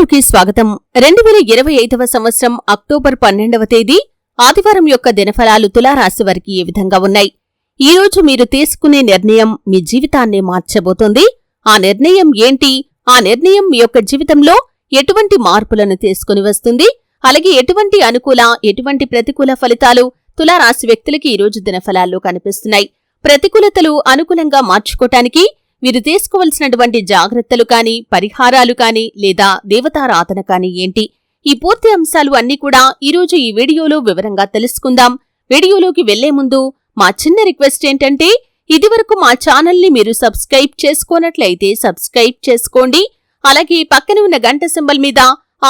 రేడియోకి స్వాగతం. రెండు వేల ఇరవై ఐదవ సంవత్సరం అక్టోబర్ పన్నెండవ తేదీ ఆదివారం యొక్క దినఫలాలు తులారాశి వారికి ఏ విధంగా ఉన్నాయి? ఈ రోజు మీరు తీసుకునే నిర్ణయం మీ జీవితాన్ని మార్చబోతోంది. ఆ నిర్ణయం ఏంటి? ఆ నిర్ణయం మీ యొక్క జీవితంలో ఎటువంటి మార్పులను తీసుకుని వస్తుంది? అలాగే ఎటువంటి అనుకూల ఎటువంటి ప్రతికూల ఫలితాలు తులారాశి వ్యక్తులకి ఈ రోజు దినఫలాల్లో కనిపిస్తున్నాయి? ప్రతికూలతలు అనుకూలంగా మార్చుకోటానికి వీరు తీసుకోవలసినటువంటి జాగ్రత్తలు కాని పరిహారాలు కాని లేదా దేవతారాధన కాని ఏంటి? ఈ పూర్తి అంశాలు అన్నీ కూడా ఈరోజు ఈ వీడియోలో వివరంగా తెలుసుకుందాం. వీడియోలోకి వెళ్ళే ముందు మా చిన్న రిక్వెస్ట్ ఏంటంటే ఇదివరకు మా ఛానల్ని మీరు సబ్స్క్రైబ్ చేసుకోనట్లయితే సబ్స్క్రైబ్ చేసుకోండి. అలాగే పక్కన ఉన్న గంట సింబల్ మీద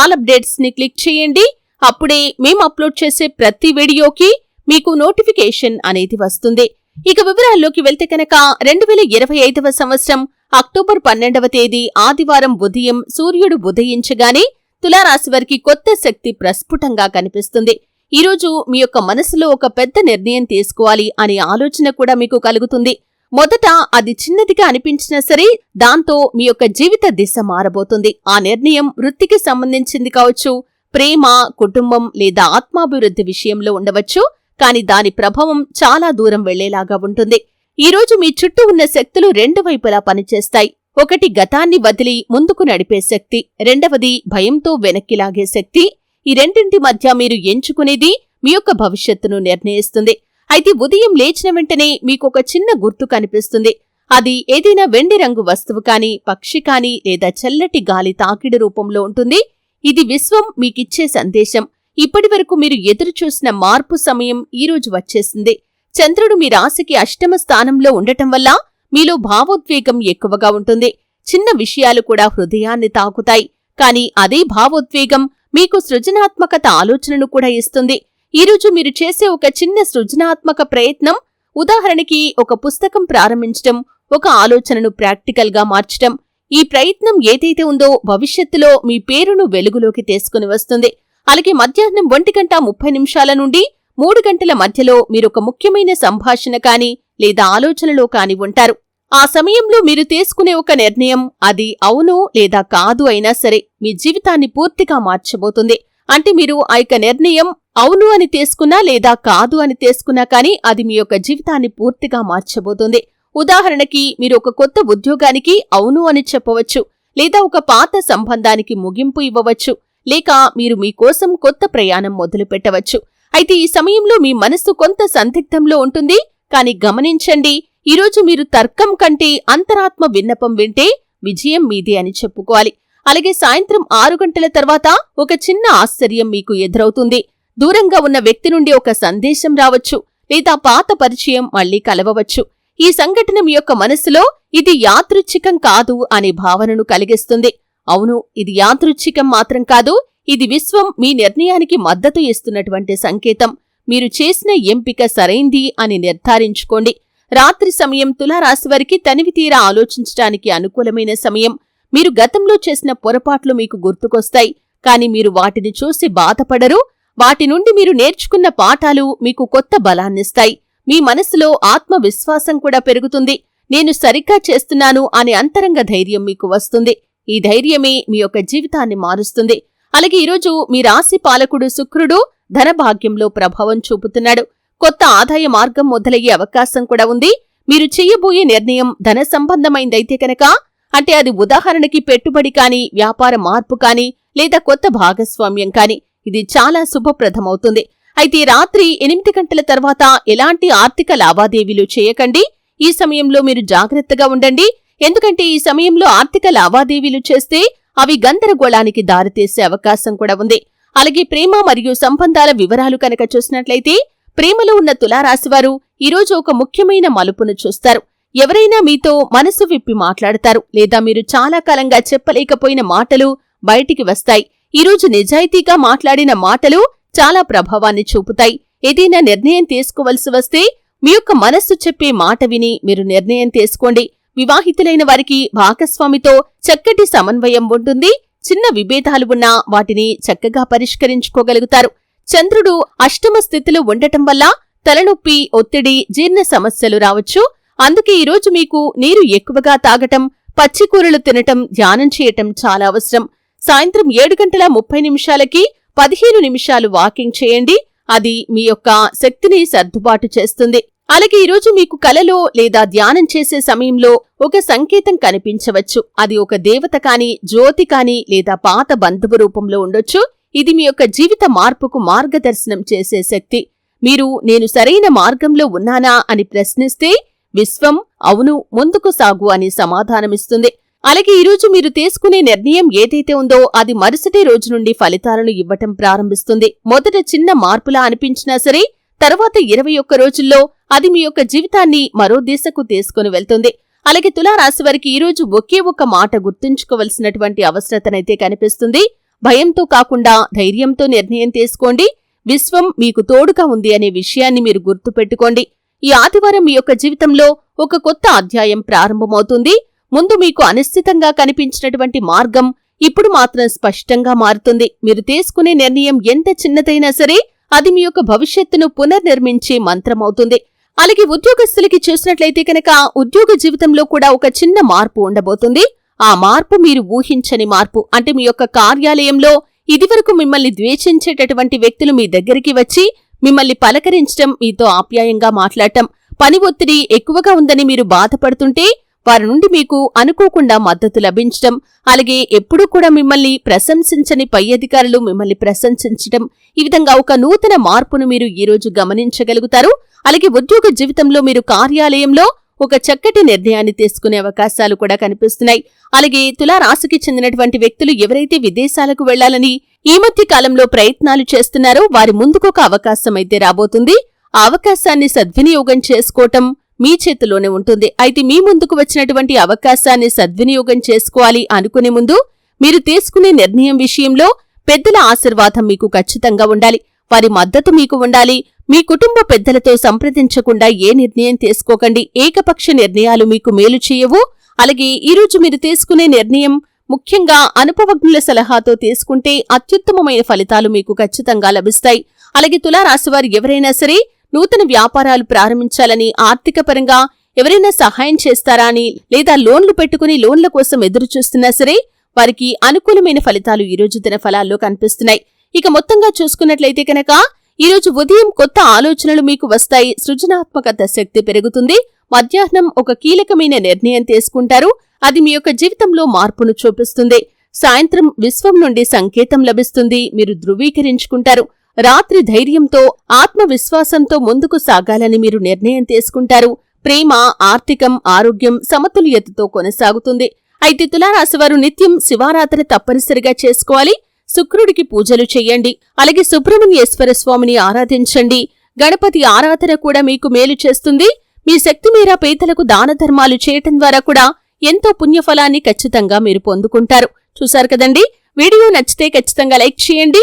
ఆల్ అప్డేట్స్ని క్లిక్ చేయండి. అప్పుడే మేము అప్లోడ్ చేసే ప్రతి వీడియోకి మీకు నోటిఫికేషన్ అనేది వస్తుంది. ఇక వివరాల్లోకి వెళ్తే కనుక రెండు వేల ఇరవై ఐదవ సంవత్సరం అక్టోబర్ పన్నెండవ తేదీ ఆదివారం ఉదయం సూర్యుడు ఉదయించగానే తులారాశి వారికి కొత్త శక్తి ప్రస్ఫుటంగా కనిపిస్తుంది. ఈరోజు మీ యొక్క మనసులో ఒక పెద్ద నిర్ణయం తీసుకోవాలి అనే ఆలోచన కూడా మీకు కలుగుతుంది. మొదట అది చిన్నదిగా అనిపించినా సరే దాంతో మీ యొక్క జీవిత దిశ మారబోతుంది. ఆ నిర్ణయం వృత్తికి సంబంధించింది కావచ్చు ప్రేమ కుటుంబం లేదా ఆత్మాభివృద్ధి విషయంలో ఉండవచ్చు. కాని దాని ప్రభావం చాలా దూరం వెళ్ళేలాగా ఉంటుంది. ఈ రోజు మీ చుట్టూ ఉన్న శక్తులు రెండు వైపులా పనిచేస్తాయి. ఒకటి గతాన్ని వదిలి ముందుకు నడిపే శక్తి రెండవది భయంతో వెనక్కి లాగే శక్తి. ఈ రెండింటి మధ్య మీరు ఎంచుకునేది మీ యొక్క భవిష్యత్తును నిర్ణయిస్తుంది. అయితే ఉదయం లేచిన వెంటనే మీకొక చిన్న గుర్తు కనిపిస్తుంది. అది ఏదైనా వెండి రంగు వస్తువు కాని పక్షి కాని లేదా చల్లటి గాలి తాకిడి రూపంలో ఉంటుంది. ఇది విశ్వం మీకిచ్చే సందేశం. ఇప్పటివరకు మీరు ఎదురుచూసిన మార్పు సమయం ఈరోజు వచ్చేసింది. చంద్రుడు మీ రాశికి అష్టమ స్థానంలో ఉండటం వల్ల మీలో భావోద్వేగం ఎక్కువగా ఉంటుంది. చిన్న విషయాలు కూడా హృదయాన్ని తాకుతాయి. కానీ అదే భావోద్వేగం మీకు సృజనాత్మకత ఆలోచనను కూడా ఇస్తుంది. ఈరోజు మీరు చేసే ఒక చిన్న సృజనాత్మక ప్రయత్నం ఉదాహరణకి ఒక పుస్తకం ప్రారంభించటం ఒక ఆలోచనను ప్రాక్టికల్గా మార్చటం. ఈ ప్రయత్నం ఏదైతే ఉందో భవిష్యత్తులో మీ పేరును వెలుగులోకి తీసుకుని వస్తుంది. అలాగే మధ్యాహ్నం ఒంటి గంట ముప్పై నిమిషాల నుండి మూడు గంటల మధ్యలో మీరొక ముఖ్యమైన సంభాషణ కాని లేదా ఆలోచనలో కాని ఉంటారు. ఆ సమయంలో మీరు తీసుకునే ఒక నిర్ణయం అది అవును లేదా కాదు అయినా సరే మీ జీవితాన్ని పూర్తిగా మార్చబోతుంది. అంటే మీరు ఆ యొక్క నిర్ణయం అవును అని తీసుకున్నా లేదా కాదు అని తీసుకున్నా కానీ అది మీ యొక్క జీవితాన్ని పూర్తిగా మార్చబోతుంది. ఉదాహరణకి మీరు ఒక కొత్త ఉద్యోగానికి అవును అని చెప్పవచ్చు లేదా ఒక పాత సంబంధానికి ముగింపు ఇవ్వవచ్చు. లేక మీరు మీకోసం కొత్త ప్రయాణం మొదలు పెట్టవచ్చు. అయితే ఈ సమయంలో మీ మనస్సు కొంత సందిగ్ధంలో ఉంటుంది. కానీ గమనించండి ఈరోజు మీరు తర్కం కంటే అంతరాత్మ విన్నపం వింటే విజయం మీదే అని చెప్పుకోవాలి. అలాగే సాయంత్రం ఆరు గంటల తర్వాత ఒక చిన్న ఆశ్చర్యం మీకు ఎదురవుతుంది. దూరంగా ఉన్న వ్యక్తి నుండి ఒక సందేశం రావచ్చు లేదా పాత పరిచయం మళ్ళీ కలవవచ్చు. ఈ సంఘటన మీ యొక్క మనసులో ఇది యాదృచ్ఛికం కాదు అనే భావనను కలిగిస్తుంది. అవును ఇది యాంత్రిచ్ఛికం మాత్రం కాదు ఇది విశ్వం మీ నిర్ణయానికి మద్దతు ఇస్తున్నటువంటి సంకేతం. మీరు చేసిన ఎంపిక సరైంది అని నిర్ధారించుకోండి. రాత్రి సమయం తులారాశివారికి తనివి తీరా ఆలోచించటానికి అనుకూలమైన సమయం. మీరు గతంలో చేసిన పొరపాట్లు మీకు గుర్తుకొస్తాయి కాని మీరు వాటిని చూసి బాధపడరు. వాటి నుండి మీరు నేర్చుకున్న పాఠాలు మీకు కొత్త బలాన్నిస్తాయి మీ మనసులో ఆత్మవిశ్వాసం కూడా పెరుగుతుంది. నేను సరిగ్గా చేస్తున్నాను అనే అంతరంగ ధైర్యం మీకు వస్తుంది. ఈ ధైర్యమే మీ యొక్క జీవితాన్ని మారుస్తుంది. అలాగే ఈరోజు మీ రాశి పాలకుడు శుక్రుడు ధనభాగ్యంలో ప్రభావం చూపుతున్నాడు. కొత్త ఆదాయ మార్గం మొదలయ్యే అవకాశం కూడా ఉంది. మీరు చెయ్యబోయే నిర్ణయం ధన సంబంధమైందైతే కనుక అంటే అది ఉదాహరణకి పెట్టుబడి కాని వ్యాపార మార్పు కాని లేదా కొత్త భాగస్వామ్యం కాని ఇది చాలా శుభప్రదమవుతుంది. అయితే రాత్రి ఎనిమిది గంటల తర్వాత ఎలాంటి ఆర్థిక లావాదేవీలు చేయకండి. ఈ సమయంలో మీరు జాగ్రత్తగా ఉండండి. ఎందుకంటే ఈ సమయంలో ఆర్థిక లావాదేవీలు చేస్తే అవి గందరగోళానికి దారితీసే అవకాశం కూడా ఉంది. అలాగే ప్రేమ మరియు సంబంధాల వివరాలు కనుక చూసినట్లయితే ప్రేమలో ఉన్న తులారాశివారు ఈరోజు ఒక ముఖ్యమైన మలుపును చూస్తారు. ఎవరైనా మీతో మనసు విప్పి మాట్లాడతారు లేదా మీరు చాలా కాలంగా చెప్పలేకపోయిన మాటలు బయటికి వస్తాయి. ఈరోజు నిజాయితీగా మాట్లాడిన మాటలు చాలా ప్రభావాన్ని చూపుతాయి. ఏదైనా నిర్ణయం తీసుకోవలసి వస్తే మీ యొక్క మనస్సు చెప్పే మాట విని మీరు నిర్ణయం తీసుకోండి. వివాహితులైన వారికి భాగస్వామితో చక్కటి సమన్వయం ఉంటుంది. చిన్న విభేదాలు ఉన్నా వాటిని చక్కగా పరిష్కరించుకోగలుగుతారు. చంద్రుడు అష్టమ స్థితిలో ఉండటం వల్ల తలనొప్పి ఒత్తిడి జీర్ణ సమస్యలు రావచ్చు. అందుకే ఈరోజు మీకు నీరు ఎక్కువగా తాగటం పచ్చికూరలు తినటం ధ్యానం చేయటం చాలా అవసరం. సాయంత్రం ఏడు గంటల ముప్పై నిమిషాలకి పదిహేను నిమిషాలు వాకింగ్ చేయండి. అది మీ యొక్క శక్తిని సర్దుబాటు చేస్తుంది. అలాగే ఈరోజు మీకు కలలో లేదా ధ్యానం చేసే సమయంలో ఒక సంకేతం కనిపించవచ్చు. అది ఒక దేవత కాని జ్యోతి కాని లేదా పాత బంధువు రూపంలో ఉండొచ్చు. ఇది మీ యొక్క జీవిత మార్పుకు మార్గదర్శనం చేసే శక్తి. మీరు నేను సరైన మార్గంలో ఉన్నానా అని ప్రశ్నిస్తే విశ్వం అవును ముందుకు సాగు అని సమాధానమిస్తుంది. అలాగే ఈరోజు మీరు తీసుకునే నిర్ణయం ఏదైతే ఉందో అది మరుసటి రోజు నుండి ఫలితాలను ఇవ్వటం ప్రారంభిస్తుంది. మొదట చిన్న మార్పులా అనిపించినా సరే తర్వాత ఇరవై ఒక్క రోజుల్లో అది మీ యొక్క జీవితాన్ని మరో దిశకు తీసుకుని వెళ్తుంది. అలాగే తులారాశి వారికి ఈరోజు ఒకే ఒక్క మాట గుర్తుంచుకోవలసినటువంటి అవసరతనైతే కనిపిస్తుంది. భయంతో కాకుండా ధైర్యంతో నిర్ణయం తీసుకోండి. విశ్వం మీకు తోడుగా ఉంది అనే విషయాన్ని మీరు గుర్తుపెట్టుకోండి. ఈ ఆదివారం మీ యొక్క జీవితంలో ఒక కొత్త అధ్యాయం ప్రారంభమవుతుంది. ముందు మీకు అనిశ్చితంగా కనిపించినటువంటి మార్గం ఇప్పుడు మాత్రం స్పష్టంగా మారుతుంది. మీరు తీసుకునే నిర్ణయం ఎంత చిన్నదైనా సరే అది మీ యొక్క భవిష్యత్తును పునర్నిర్మించే మంత్రమవుతుంది. అలాగే ఉద్యోగస్తులకి చూసినట్లయితే కనుక ఉద్యోగ జీవితంలో కూడా ఒక చిన్న మార్పు ఉండబోతుంది. ఆ మార్పు మీరు ఊహించని మార్పు. అంటే మీ యొక్క కార్యాలయంలో ఇదివరకు మిమ్మల్ని ద్వేషించేటటువంటి వ్యక్తులు మీ దగ్గరికి వచ్చి మిమ్మల్ని పలకరించటం మీతో ఆప్యాయంగా మాట్లాడటం పని ఒత్తిడి ఎక్కువగా ఉందని మీరు బాధపడుతుంటే వారి నుండి మీకు అనుకోకుండా మద్దతు లభించటం అలాగే ఎప్పుడూ కూడా మిమ్మల్ని ప్రశంసించని పై అధికారులు మిమ్మల్ని ప్రశంసించటం ఈ విధంగా ఒక నూతన మార్పును మీరు ఈరోజు గమనించగలుగుతారు. అలాగే ఉద్యోగ జీవితంలో మీరు కార్యాలయంలో ఒక చక్కటి నిర్ణయాన్ని తీసుకునే అవకాశాలు కూడా కనిపిస్తున్నాయి. అలాగే తులారాశికి చెందినటువంటి వ్యక్తులు ఎవరైతే విదేశాలకు వెళ్ళాలని ఈ మధ్య కాలంలో ప్రయత్నాలు చేస్తున్నారో వారి ముందుకొక అవకాశం అయితే రాబోతుంది. ఆ అవకాశాన్ని సద్వినియోగం చేసుకోవటం మీ చేతిలోనే ఉంటుంది. అయితే మీ ముందుకు వచ్చినటువంటి అవకాశాన్ని సద్వినియోగం చేసుకోవాలి అనుకునే ముందు మీరు తీసుకునే నిర్ణయం విషయంలో పెద్దల ఆశీర్వాదం మీకు ఖచ్చితంగా ఉండాలి. వారి మద్దతు మీకు ఉండాలి. మీ కుటుంబ పెద్దలతో సంప్రదించకుండా ఏ నిర్ణయం తీసుకోకండి. ఏకపక్ష నిర్ణయాలు మీకు మేలు చేయవు. అలాగే ఈరోజు మీరు తీసుకునే నిర్ణయం ముఖ్యంగా అనుభవజ్ఞుల సలహాతో తీసుకుంటే అత్యుత్తమమైన ఫలితాలు మీకు ఖచ్చితంగా లభిస్తాయి. అలాగే తులారాశివారు ఎవరైనా సరే నూతన వ్యాపారాలు ప్రారంభించాలని ఆర్థిక పరంగా ఎవరైనా సహాయం చేస్తారా అని లేదా లోన్లు పెట్టుకుని లోన్ల కోసం ఎదురు చూస్తున్నా సరే వారికి అనుకూలమైన ఫలితాలు ఈ రోజు దిన ఫలాల్లో కనిపిస్తున్నాయి. ఇక మొత్తంగా చూసుకున్నట్లయితే కనుక ఈరోజు ఉదయం కొత్త ఆలోచనలు మీకు వస్తాయి. సృజనాత్మకత శక్తి పెరుగుతుంది. మధ్యాహ్నం ఒక కీలకమైన నిర్ణయం తీసుకుంటారు. అది మీ యొక్క జీవితంలో మార్పును చూపిస్తుంది. సాయంత్రం విశ్వం నుండి సంకేతం లభిస్తుంది. మీరు ధృవీకరించుకుంటారు. రాత్రి ధైర్యంతో ఆత్మవిశ్వాసంతో ముందుకు సాగాలని మీరు నిర్ణయం తీసుకుంటారు. ప్రేమ ఆర్థికం ఆరోగ్యం సమతుల్యతతో కొనసాగుతుంది. అయితే తులారాశివారు నిత్యం శివారాధన తప్పనిసరిగా చేసుకోవాలి. శుక్రుడికి పూజలు చెయ్యండి అలాగే సుబ్రహ్మణ్యేశ్వర స్వామిని ఆరాధించండి. గణపతి ఆరాధన కూడా మీకు మేలు చేస్తుంది. మీ శక్తి మీరా పేదలకు దాన ధర్మాలు చేయటం ద్వారా కూడా ఎంతో పుణ్యఫలాన్ని ఖచ్చితంగా మీరు పొందుకుంటారు. చూశారు కదండి? వీడియో నచ్చితే ఖచ్చితంగా లైక్ చేయండి.